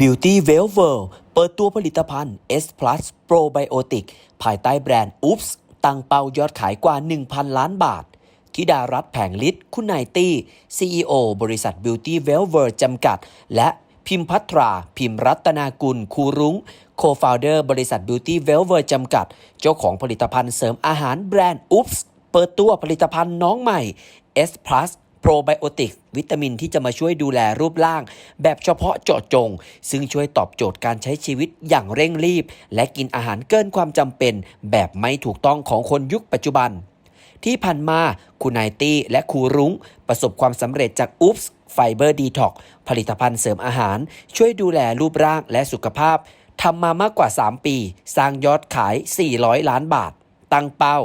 Beauty Well World เปิดตัวผลิตภัณฑ์ S Plus Probiotic ภายใต้แบรนด์ Oops ตั้งเป้ายอดขายกว่า 1,000 ล้านบาทธิดารัตน์แผงฤทธิ์คุณนายตี้ CEO บริษัท Beauty Well World จำกัด และพิมพัทรา พิมรัตนากุล คูรุ้ง Co-founder บริษัท Beauty Well World จำกัด เจ้าของผลิตภัณฑ์เสริมอาหารแบรนด์ Oops เปิดตัวผลิตภัณฑ์น้องใหม่ S Plus โปรไบโอติก วิตามินที่จะมาช่วยดูแลรูปร่าง แบบเฉพาะเจาะจง ซึ่งช่วยตอบโจทย์การใช้ชีวิตอย่างเร่งรีบ และกินอาหารเกินความจำเป็น แบบไม่ถูกต้องของคนยุคปัจจุบัน ที่ผ่านมาคุณนายตี้และครูรุ้ง ประสบความสำเร็จจากอุ๊ปส์ไฟเบอร์ดีท็อกผลิตภัณฑ์เสริมอาหาร ช่วยดูแลรูปร่างและสุขภาพทำมามากกว่า 3 ปี สร้างยอดขาย 400 ล้านบาท ตั้งเป้า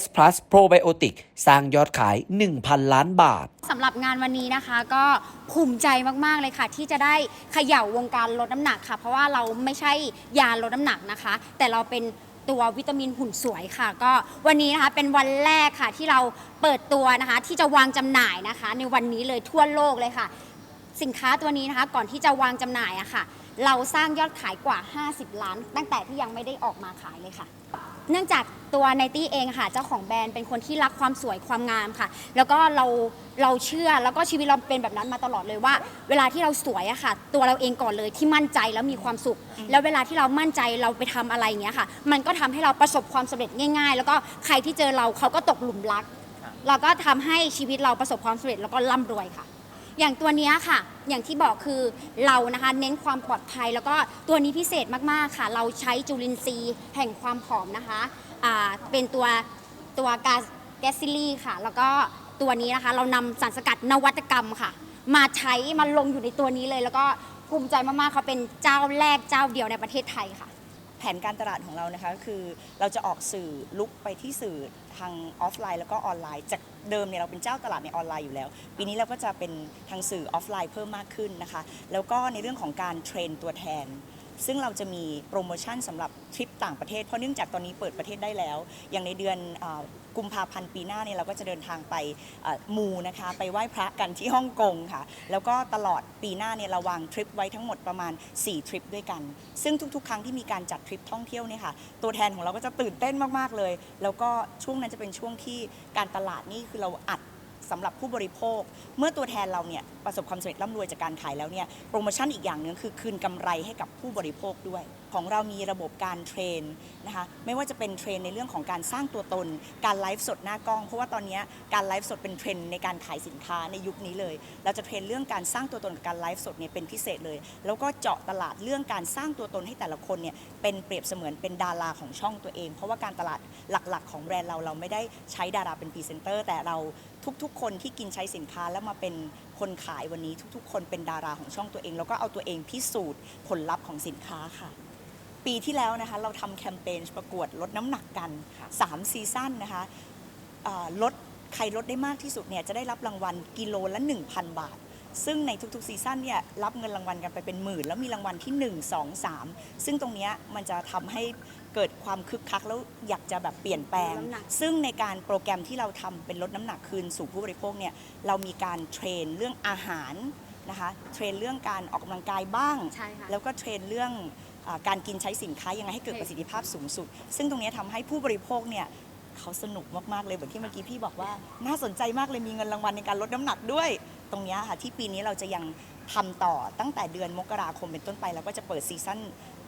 S Plus Probiotic สร้างยอดขาย 1,000 ล้านบาทสำหรับงานวันนี้นะคะก็ภูมิใจมาก ๆ เลยค่ะ ที่จะได้เขย่าวงการลดน้ำหนักค่ะ เพราะว่าเราไม่ใช่ยาลดน้ำหนักนะคะ แต่เราเป็นตัววิตามินหุ่นสวยค่ะ ก็วันนี้นะคะเป็นวันแรกค่ะที่เราเปิดตัวนะคะ ที่จะวางจำหน่ายนะคะ ในวันนี้เลยทั่วโลกเลยค่ะ สินค้าตัวนี้นะคะก่อนที่จะวางจำหน่ายอะค่ะ เราสร้างยอดขายกว่า 50 ล้าน ตั้งแต่ที่ยังไม่ได้ออกมาขายเลยค่ะ เนื่องจากตัวไนตี้เองค่ะเจ้าของแบรนด์เป็นคนที่รักความสวยความงามค่ะ แล้วก็เราเราเชื่อแล้วก็ชีวิตเราเป็นแบบนั้นมาตลอดเลยว่า เวลาที่เราสวยอะค่ะ ตัวเราเองก่อนเลยที่มั่นใจแล้วมีความสุข แล้วเวลาที่เรามั่นใจเราไปทำอะไรอย่างเงี้ยค่ะ มันก็ทำให้เราประสบความสำเร็จง่าย ๆ แล้วก็ใครที่เจอเราเขาก็ตกหลุมรัก เราก็ทำให้ชีวิตเราประสบความสำเร็จแล้วก็ร่ำรวยค่ะ อย่างตัวเนี้ยค่ะ อย่างที่บอกคือเรานะคะเน้นความปลอดภัย แล้วก็ตัวนี้พิเศษมากๆค่ะ เราใช้จุลินทรีย์แห่งความหอมนะคะอ่าเป็นตัวตัวกาแกสซิลี่ค่ะ แล้วก็ตัวนี้นะคะเรานำสารสกัดนวัตกรรมค่ะ มาใช้มาลงอยู่ในตัวนี้เลย แล้วก็ภูมิใจมากๆเขาเป็นเจ้าแรกเจ้าเดียวในประเทศไทยค่ะ แผนการตลาดของเรานะคะก็คือเราจะออกสื่อลุกไปที่สื่อทางออฟไลน์ แล้วก็ออนไลน์ จากเดิมเนี่ยเราเป็นเจ้าตลาดในออนไลน์อยู่แล้ว ปีนี้เราก็จะเป็นทางสื่อออฟไลน์เพิ่มมากขึ้นนะคะ แล้วก็ในเรื่องของการเทรนตัวแทนซึ่งเราจะมีโปรโมชั่นสำหรับทริปต่างประเทศ เพราะเนื่องจากตอนนี้เปิดประเทศได้แล้ว อย่างในเดือน กุมภาพันธ์ปีหน้าเนี่ยเราก็จะเดินทางไปมูนะคะไปไหว้พระกันที่ฮ่องกงค่ะ แล้วก็ตลอดปีหน้าเนี่ยเราวางทริปไว้ทั้งหมดประมาณ 4 ทริปด้วยกัน ซึ่งทุกๆ ครั้งที่มีการจัดทริปท่องเที่ยวเนี่ยค่ะตัวแทนของเราก็จะตื่นเต้นมากๆเลย แล้วก็ช่วงนั้นจะเป็นช่วงที่การตลาดนี่คือเราอัด สำหรับผู้บริโภค เมื่อตัวแทนเราเนี่ยประสบความสำเร็จร่ำรวยจากการขายแล้วเนี่ยโปรโมชั่นอีกอย่างหนึงคือคืนกำไรให้กับผู้บริโภคด้วย ของเรามีระบบการเทรนนะคะไม่ว่าจะเป็นเทรนในเรื่องของการสร้างตัวตน การไลฟ์สดหน้ากล้อง เพราะว่าตอนนี้การไลฟ์สดเป็นเทรนในการขายสินค้าในยุคนี้เลย เราจะเทรนเรื่องการสร้างตัวตนกับการไลฟ์สดเนี่ยเป็นพิเศษเลย แล้วก็เจาะตลาดเรื่องการสร้างตัวตนให้แต่ละคนเนี่ยเป็นเปรียบเสมือนเป็นดาราของช่องตัวเอง เพราะว่าการตลาดหลักๆ ของแบรนด์เราเราไม่ได้ใช้ดาราเป็นพรีเซนเตอร์แต่เรา ทุกๆ คนที่กินใช้สินค้าแล้วมาเป็นคนขายวันนี้ทุก ๆ คนเป็นดาราของช่องตัวเอง แล้วก็เอาตัวเองพิสูจน์ผลลัพธ์ของสินค้าค่ะ ปีที่แล้วนะคะเราทำแคมเปญประกวดลดน้ำหนักกัน 3 ซีซั่นนะคะอ่าลดใครลดได้มากที่สุดเนี่ยจะได้รับรางวัลกิโลละ 1,000 บาท ซึ่งในทุกๆซีซั่นเนี่ยรับเงินรางวัลกันไปเป็นหมื่น แล้วมีรางวัลที่ 1 2 3 ซึ่งตรงเนี้ยมันจะทำให้ เกิดความคึกคักแล้วอยากจะแบบเปลี่ยนแปลงลดน้ำหนักซึ่งในการโปรแกรมที่เราทำเป็นลดน้ำหนักคืนสู่ผู้บริโภคเนี่ยเรามีการเทรนเรื่องอาหารนะคะเทรนเรื่องการออกกำลังกายบ้างใช่ค่ะแล้วก็เทรนเรื่องอาการกินใช้สินค้ายังไงให้เกิดประสิทธิภาพสูงสุด ซึ่งตรงเนี้ยทำให้ผู้บริโภคเนี่ยเขาสนุกมากๆเลยเหมือนที่เมื่อกี้พี่บอกว่า น่าสนใจมากเลยมีเงินรางวัลในการลดน้ำหนักด้วย ตรงเนี้ยค่ะที่ปีนี้เราจะยังทำต่อตั้งแต่เดือนมกราคมเป็นต้นไป แล้วก็จะเปิดซีซั่น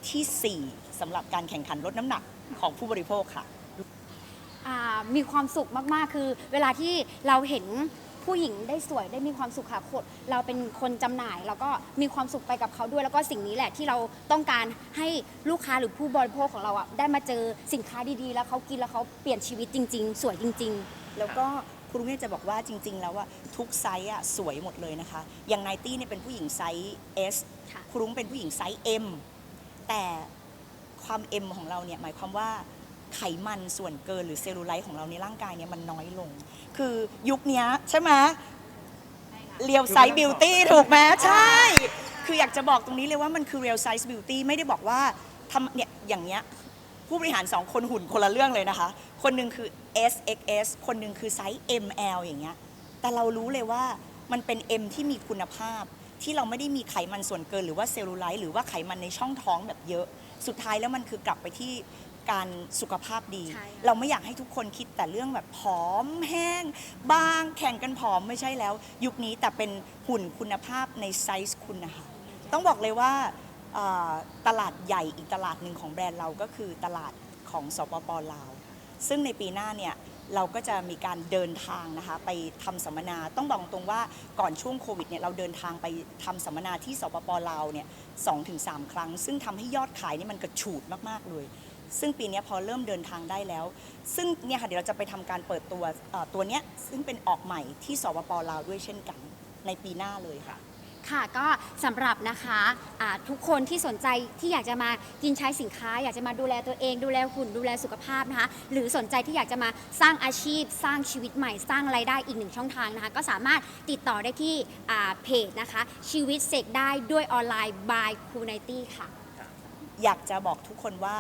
ทีสี่ 4สำหรับการแข่งขันลดน้ำหนักของผู้บริโภคค่ะอ่ามีความสุขมากๆ คือเวลาที่เราเห็นผู้หญิงได้สวยได้มีความสุขค่ะโคตรเราเป็นคนจำหน่ายแล้วก็มีความสุขไปกับเขาด้วย แล้วก็สิ่งนี้แหละที่เราต้องการให้ลูกค้าหรือผู้บริโภคของเราอะได้มาเจอสินค้าดีๆ แล้วเขากินแล้วเขาเปลี่ยนชีวิตจริง ๆ สวยจริง ๆ แล้วก็คุณลุงเนี่ยจะบอกว่าจริง ๆ แล้วว่าทุกไซส์อะสวยหมดเลยนะคะ อย่างไนตี้เนี่ยเป็นผู้หญิงไซส์ S ค่ะคุณลุงเป็นผู้หญิงไซส์ M แต่ความ M ของเราเนี่ยหมายความว่าไขมันส่วนเกินหรือเซลลูไลท์ของเราในร่างกายเนี่ยมันน้อยลง คือยุคเนี้ยใช่ไหมเรียวไซส์บิวตี้ถูกไหมใช่ คืออยากจะบอกตรงนี้เลยว่ามันคือเรียวไซส์บิวตี้ไม่ได้บอกว่าทำเนี่ยอย่างเนี้ยผู้บริหารสองคนหุ่นคนละเรื่องเลยนะคะ คนหนึ่งคือ S XS คนหนึ่งคือไซส์ ML อย่างเงี้ยแต่เรารู้เลยว่ามันเป็น M ที่มีคุณภาพ ที่เราไม่ได้มีไขมันส่วนเกินหรือว่าเซลลูไลท์หรือว่าไขมันในช่องท้องแบบเยอะ สุดท้ายแล้วมันคือกลับไปที่การสุขภาพดี ใช่ค่ะ เราไม่อยากให้ทุกคนคิดแต่เรื่องแบบผอมแห้งบางแข่งกันผอมไม่ใช่แล้ว ยุคนี้แต่เป็นหุ่นคุณภาพในไซส์คุณนะคะ ต้องบอกเลยว่าเอ่อตลาดใหญ่อีกตลาดหนึ่งของแบรนด์เราก็คือตลาดของสปปลาว ซึ่งในปีหน้าเนี่ย เราก็จะมีการเดินทางนะคะไปทำสัมมนาต้องบอกตรงว่าก่อนช่วงโควิดเนี่ยเราเดินทางไปทำสัมมนาที่สปปลาวเนี่ยสองถึงสามครั้ง ซึ่งทำให้ยอดขายนี่มันกระฉูดมากๆเลย ซึ่งปีนี้พอเริ่มเดินทางได้แล้ว ซึ่งเนี่ยค่ะเดี๋ยวเราจะไปทำการเปิดตัวตัวเนี้ยซึ่งเป็นออกใหม่ที่สปปลาวด้วยเช่นกัน ในปีหน้าเลยค่ะ ค่ะก็สำหรับนะคะอ่าทุกคนที่สนใจที่อยากจะมากินใช้สินค้า อยากจะมาดูแลตัวเอง ดูแลหุ่นดูแลสุขภาพนะคะ หรือสนใจที่อยากจะมาสร้างอาชีพ สร้างชีวิตใหม่สร้างไรายได้อีกหนึ่งช่องทางนะคะ ก็สามารถติดต่อได้ที่อ่าเพจนะคะ ชีวิตเสกได้ด้วยออนไลน์ by c o o n i t y ค่ะ อยากจะบอกทุกคนว่า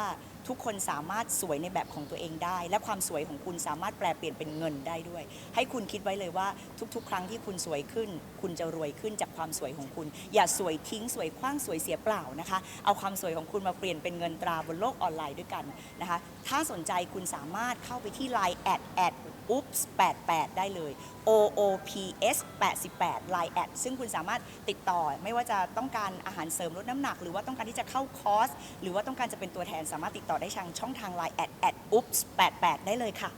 ทุกคนสามารถสวยในแบบของตัวเองได้ และความสวยของคุณสามารถแปลเปลี่ยนเป็นเงินได้ด้วย ให้คุณคิดไว้เลยว่าทุกๆ ครั้งที่คุณสวยขึ้น คุณจะรวยขึ้นจากความสวยของคุณ อย่าสวยทิ้งสวยคว้างสวยเสียเปล่านะคะ เอาความสวยของคุณมาเปลี่ยนเป็นเงินตราบนโลกออนไลน์ด้วยกันนะคะ ถ้าสนใจคุณสามารถเข้าไปที่ Line แอดแอด oops 88 ได้เลย O O P S 88 Line แอดซึ่งคุณสามารถติดต่อไม่ว่าจะต้องการอาหารเสริมลดน้ำหนัก หรือว่าต้องการที่จะเข้าคอร์ส หรือว่าต้องการจะเป็นตัวแทนสามารถติดต่อได้ทางช่องทาง Line แอดแอด oops 88 ได้เลยค่ะ